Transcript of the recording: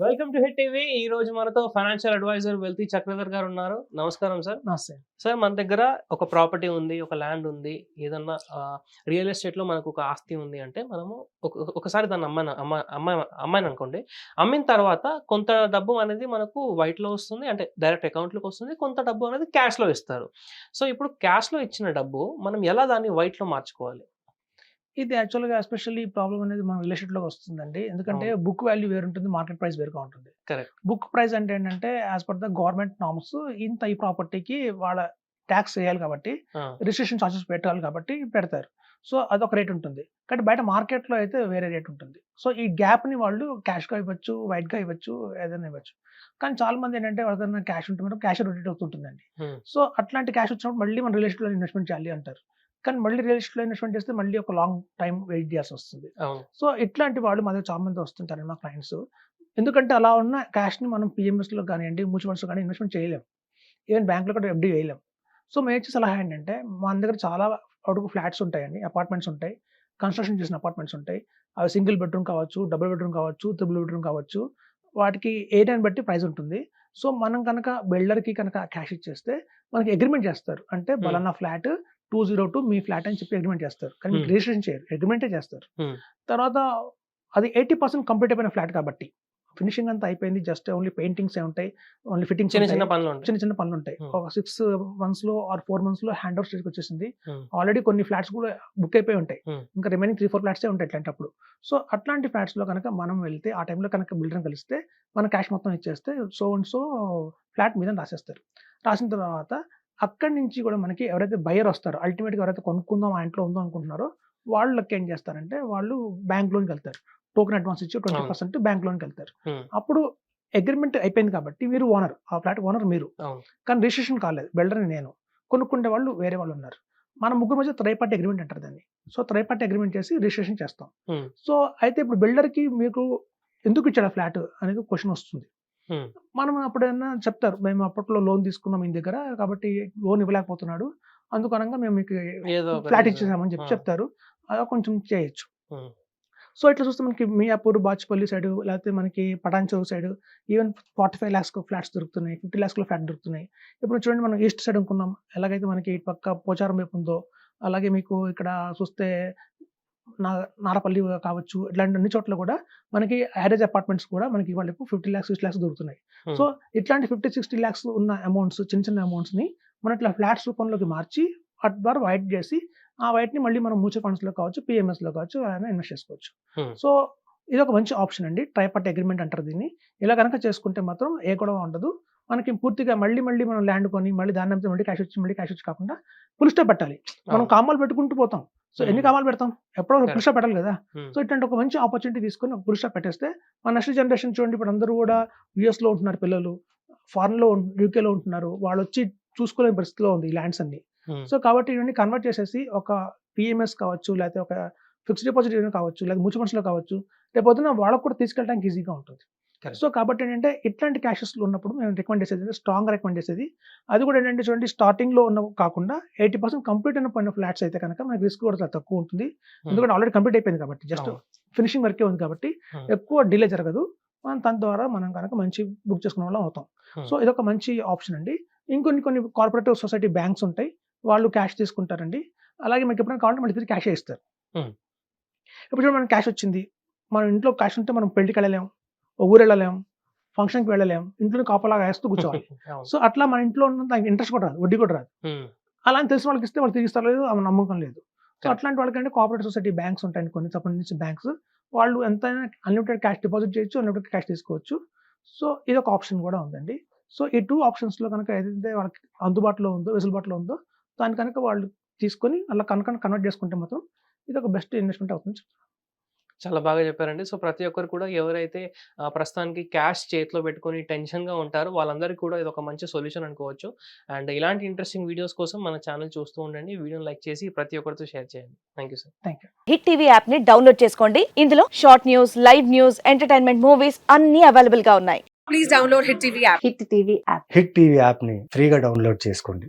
Welcome to hit TV. ఈ రోజు మనతో ఫైనాన్షియల్ అడ్వైజర్ వెల్తీ చక్రధర్ గారు ఉన్నారు. నమస్కారం సార్. నమస్తే. సార్ మన దగ్గర ఒక ప్రాపర్టీ ఉంది ఒక ల్యాండ్ ఉంది ఏదన్నా రియల్ ఎస్టేట్లో మనకు ఒక ఆస్తి ఉంది అంటే మనము ఒక- ఒకసారి దాన్ని అమ్మాయి అమ్మ అమ్మాయి అమ్మాయిని అనుకోండి. అమ్మిన తర్వాత కొంత డబ్బు అనేది మనకు వైట్లో వస్తుంది అంటే డైరెక్ట్ అకౌంట్లోకి వస్తుంది కొంత డబ్బు అనేది క్యాష్లో ఇస్తారు. సో ఇప్పుడు క్యాష్లో ఇచ్చిన డబ్బు మనం ఎలా దాన్ని వైట్లో మార్చుకోవాలి? ఇది యాక్చువల్గా ఎస్పెషల్లీ ప్రాబ్లం అనేది మన లో వస్తుందండి. ఎందుకంటే బుక్ వాల్యూ వేరు ఉంటుంది మార్కెట్ ప్రైస్ వేరుగా ఉంటుంది. బుక్ ప్రైస్ అంటే ఏంటంటే as per the government norms ఇంత ఈ ప్రాపర్టీకి వాళ్ళ ట్యాక్స్ వేయాలి కాబట్టి రిజిస్ట్రేషన్ చార్జెస్ పెట్టాలి కాబట్టి పెడతారు. సో అదొక రేట్ ఉంటుంది. కానీ బయట మార్కెట్లో అయితే వేరే రేట్ ఉంటుంది. సో ఈ గ్యాప్ని వాళ్ళు క్యాష్గా ఇవ్వచ్చు వైట్గా ఇవ్వచ్చు ఏదైనా ఇవ్వచ్చు. కానీ చాలా మంది ఏంటంటే వాళ్ళ దగ్గర క్యాష్ ఉంటుంది క్యాష్ రొటేట్ అవుతుంటుందండి. సో అట్లాంటి క్యాష్ వచ్చినప్పుడు మళ్ళీ మన ఎస్టేట్లో ఇన్వెస్ట్మెంట్ చేయాలి అంటారు. కానీ మళ్ళీ రియల్ ఎస్టేట్లో ఇన్వెస్ట్మెంట్ చేస్తే మళ్ళీ ఒక లాంగ్ టైం వెయిట్ చేయాల్సి వస్తుంది. సో ఇట్లాంటి వాళ్ళు మా దగ్గర చాలా మంది వస్తుంటారు మా క్లయింట్స్. ఎందుకంటే అలా ఉన్న క్యాష్ని మనం పిఎంఎస్లో కానివ్వండి మ్యూచువల్ ఫండ్స్ కానీ ఇన్వెస్ట్మెంట్ చేయలేం. ఈవెన్ బ్యాంక్లో కూడా ఎఫ్డీ వేయలేం. సో మేము ఇచ్చే సలహా ఏంటంటే మన దగ్గర చాలా అడుగు ఫ్లాట్స్ ఉంటాయండి అపార్ట్మెంట్స్ ఉంటాయి కన్స్ట్రక్షన్ చేసిన అపార్ట్మెంట్స్ ఉంటాయి. అవి సింగిల్ బెడ్రూమ్ కావచ్చు డబుల్ బెడ్రూమ్ కావచ్చు త్రిబుల్ బెడ్రూమ్ కావచ్చు. వాటికి ఏరియాని బట్టి ప్రైస్ ఉంటుంది. సో మనం కనుక బిల్డర్కి కనుక క్యాష్ ఇచ్చేస్తే మనకి అగ్రిమెంట్ చేస్తారు. అంటే బలానా ఫ్లాట్ టూ జీరో టూ మీ ఫ్లాట్ అని చెప్పి అగ్రిమెంట్ చేస్తారు. కానీ మీకు. రిజిస్ట్రేషన్ చేయరు. అగ్రిమెంటే చేస్తారు. తర్వాత అది ఎయిటీ పర్సెంట్ కంప్లీట్ అయిపోయిన ఫ్లాట్ కాబట్టి ఫినిషింగ్ అంతా అయిపోయింది. జస్ట్ ఓన్లీ పెయింటింగ్స్ ఏ ఉంటాయి. ఓన్లీ ఫిట్టింగ్స్ చిన్న చిన్న పనులు ఉంటాయి. చిన్న చిన్న పనులు ఉంటాయి. ఒక సిక్స్ మంత్స్లో ఆర్ ఫోర్ మంత్స్లో హ్యాండ్ ఓవర్ స్టేజ్కి వచ్చేసింది. ఆల్రెడీ కొన్ని ఫ్లాట్స్ కూడా బుక్ అయిపోయి ఉంటాయి. ఇంకా రిమైనింగ్ త్రీ ఫోర్ ఫ్లాట్స్ ఉంటాయి అట్లాంటప్పుడు. సో అట్లాంటి ఫ్లాట్స్లో కనుక మనం వెళ్తే ఆ టైంలో కనుక బిల్డర్ కలిస్తే మన క్యాష్ మొత్తం ఇచ్చేస్తే సో అండ్ సో ఫ్లాట్ మీద రాసేస్తారు. రాసిన తర్వాత అక్కడి నుంచి కూడా మనకి ఎవరైతే బయర్ వస్తారో అల్టిమేట్గా ఎవరైతే కొనుక్కుందాం ఆ ఇంట్లో ఉందో అనుకుంటున్నారో వాళ్ళకి ఏం చేస్తారంటే వాళ్ళు బ్యాంక్ లోన్కి వెళ్తారు. టోకెన్ అడ్వాన్స్ ఇచ్చి ట్వంటీ. పర్సెంట్ బ్యాంక్ లోన్కి వెళ్తారు. అప్పుడు అగ్రిమెంట్ అయిపోయింది కాబట్టి మీరు ఓనర్ ఆ ఫ్లాట్ ఓనర్ మీరు. కానీ రిజిస్ట్రేషన్ కాలేదు. బిల్డర్ నేను. కొనుక్కుంటే వాళ్ళు వేరే వాళ్ళు ఉన్నారు. మన ముగ్గురు మధ్య త్రై పార్టీ అగ్రిమెంట్ అంటారు దాన్ని. సో త్రై పార్టీ అగ్రిమెంట్ చేసి రిజిస్ట్రేషన్ చేస్తాం. సో అయితే ఇప్పుడు బిల్డర్కి మీకు ఎందుకు ఇచ్చాడు ఫ్లాట్ అనేది క్వశ్చన్ వస్తుంది. మనం అప్పుడైనా చెప్తారు మేము అప్పట్లో లోన్ తీసుకున్నాం మీ దగ్గర కాబట్టి లోన్ ఇవ్వలేకపోతున్నాడు అందుకనంగా మేము మీకు ఫ్లాట్. ఇచ్చేసామని చెప్పి. చెప్తారు అలా కొంచెం చేయొచ్చు. సో ఇట్లా చూస్తే మనకి మియాపూర్ బాచుపల్లి సైడ్ లేకపోతే మనకి Patancheru side even forty five lakhs flats దొరుకుతున్నాయి ఫిఫ్టీ ల్యాక్స్లో ఫ్లాట్ దొరుకుతున్నాయి ఇప్పుడు చూడండి మనం ఈస్ట్ సైడ్ అనుకున్నాం ఎలాగైతే మనకి ఇటు పక్క పోచారం వైపు ఉందో అలాగే మీకు ఇక్కడ చూస్తే నా నారపల్లి కావచ్చు ఇట్లాంటి అన్ని చోట్ల కూడా మనకి యావరేజ్ అపార్ట్మెంట్స్ కూడా మనకి ఇవాళ ఫిఫ్టీ ల్యాక్స్ సిక్స్ ల్యాక్స్ దొరుకుతున్నాయి. Hmm. సో ఇట్లాంటి ఫిఫ్టీ సిక్స్టీ ల్యాక్స్ ఉన్న అమౌంట్స్ చిన్న చిన్న అమౌంట్స్ని మనం ఇట్లా ఫ్లాట్స్ రూపంలోకి మార్చి వాటి ద్వారా వైట్ చేసి ఆ వైట్ని మళ్ళీ మనం మ్యూచువల్ ఫండ్స్లో కావచ్చు పిఎంఎస్లో కావచ్చు అయినా ఇన్వెస్ట్ చేసుకోవచ్చు. Hmm. సో ఇది ఒక మంచి ఆప్షన్ అండి. ట్రైపార్టీ అగ్రిమెంట్ అంటారు దీన్ని. ఇలా కనుక చేసుకుంటే మాత్రం ఏ గొడవ ఉండదు. మనకి పూర్తిగా మళ్ళీ మళ్ళీ మనం ల్యాండ్ కొని మళ్ళీ అమ్మితే మళ్ళీ క్యాష్ వచ్చి మళ్ళీ క్యాష్ వచ్చి కాకుండా ఫుల్ స్టాప్ పెట్టాలి. మనం అవును. కామాలు పెట్టుకుంటూ పోతాం. సో ఎన్ని. కామాలు పెడతాం ఎప్పుడో. స్టాప్ పెట్టాలి కదా. సో ఇట్లాంటి ఒక మంచి ఆపర్చునిటీ తీసుకొని ఒక స్టాప్ పెట్టేస్తే మన నెక్స్ట్ జనరేషన్ చూడండి ఇప్పుడు అందరూ కూడా US లో ఉంటున్నారు పిల్లలు ఫారెన్లో యూకేలో ఉంటున్నారు వాళ్ళు వచ్చి చూసుకోలేని పరిస్థితిలో ఉంది ఈ ల్యాండ్స్ అన్ని. సో కాబట్టి ఇవన్నీ కన్వర్ట్ చేసేసి ఒక పిఎంఎస్ కావచ్చు లేకపోతే ఒక ఫిక్స్డ్ డిపాజిట్ కావచ్చు లేదా మ్యూచువల్ ఫండ్స్లో కావచ్చు రేపు పొద్దున వాళ్ళకు కూడా తీసుకెళ్ళడానికి ఈజీగా ఉంటుంది. సో కాబట్టి ఏంటంటే ఇట్లాంటి క్యాషెస్లో ఉన్నప్పుడు మేము రికమెండ్ చేసేది స్ట్రాంగ్ రికమెండ్ చేసేది. అది కూడా ఏంటంటే చూడండి స్టార్టింగ్లో ఉన్న కాకుండా ఎయిటీ పర్సెంట్ కంప్లీట్ అయిన పడిన ఫ్లాట్స్ అయితే కనుక మనకి రిస్క్ కూడా చాలా తక్కువ ఉంటుంది. Hmm. ఎందుకంటే ఆల్రెడీ కంప్లీట్ అయిపోయింది కాబట్టి జస్ట్. ఫినిషింగ్ వర్కే ఉంది కాబట్టి Hmm. ఎక్కువ డిలే జరగదు. మనం దాని ద్వారా మనం కనుక మంచి బుక్ చేసుకునే వాళ్ళం అవుతాం. Hmm. సో ఇదొక మంచి ఆప్షన్ అండి. ఇంకొన్ని కొన్ని కార్పొరేటివ్ సొసైటీ బ్యాంక్స్ ఉంటాయి. వాళ్ళు క్యాష్ తీసుకుంటారండి. అలాగే మీకు ఎప్పుడైనా కావాలంటే మళ్ళీ తిరిగి క్యాష్ ఇస్తారు. ఇప్పుడు చూడండి మనకి క్యాష్ వచ్చింది. మన ఇంట్లో క్యాష్ ఉంటే మనం పెళ్ళికి వెళ్ళలేం. ఓ ఊరు వెళ్ళలేం ఫంక్షన్కి వెళ్ళలేం ఇంట్లో కాపలాగా వేస్తూ కూర్చోవాలి. సో అట్లా మన ఇంట్లో ఉన్న ఇంట్రెస్ట్ కూడా రాదు వడ్డీ కూడా రాదు. అలా అని తెలిసిన వాళ్ళకి ఇస్తే వాళ్ళు తిరిగిస్తారు లేదు ఆ నమ్మకం లేదు సో. అట్లాంటి వాళ్ళకంటే కోఆపరేటివ్ సొసైటీ బ్యాంక్స్ ఉంటాయండి కొన్ని సంబంధించి బ్యాంక్స్ వాళ్ళు ఎంతైనా అన్లిమిటెడ్ క్యాష్ డిపాజిట్ చేయొచ్చు అన్లిమిటెడ్ క్యాష్ తీసుకోవచ్చు సో ఇది ఒక ఆప్షన్ కూడా ఉందండి సో ఈ టూ ఆప్షన్స్లో కనుక ఏదైతే వాళ్ళకి అందుబాటులో ఉందో వెసులుబాటులో ఉందో దాని కనుక వాళ్ళు తీసుకొని అలా కనుక కన్వర్ట్ చేసుకుంటే మాత్రం ఇది ఒక బెస్ట్ ఇన్వెస్ట్మెంట్ అవుతుంది చాలా బాగా చెప్పారండి. సో ప్రతి ఒక్కరు కూడా ఎవరైతే ప్రస్తుతానికి క్యాష్ చేతిలో పెట్టుకొని టెన్షన్గా ఉంటారో వాళ్ళందరికీ కూడా ఇది ఒక మంచి సొల్యూషన్ అనుకోవచ్చు. అండ్ ఇలాంటి ఇంట్రెస్టింగ్ వీడియోస్ కోసం మన ఛానల్ చూస్తూ ఉండండి. వీడియోని లైక్ చేసి ప్రతి ఒక్కరితో షేర్ చేయండి. Thank you sir. Thank you. Hit TV యాప్ని డౌన్లోడ్ చేసుకోండి. ఇందులో short news live news entertainment movies అన్ని అవైలబుల్గా ఉన్నాయి. please download Hit TV app. Hit TV app. Hit TV యాప్ని ఫ్రీగా డౌన్లోడ్ చేసుకోండి.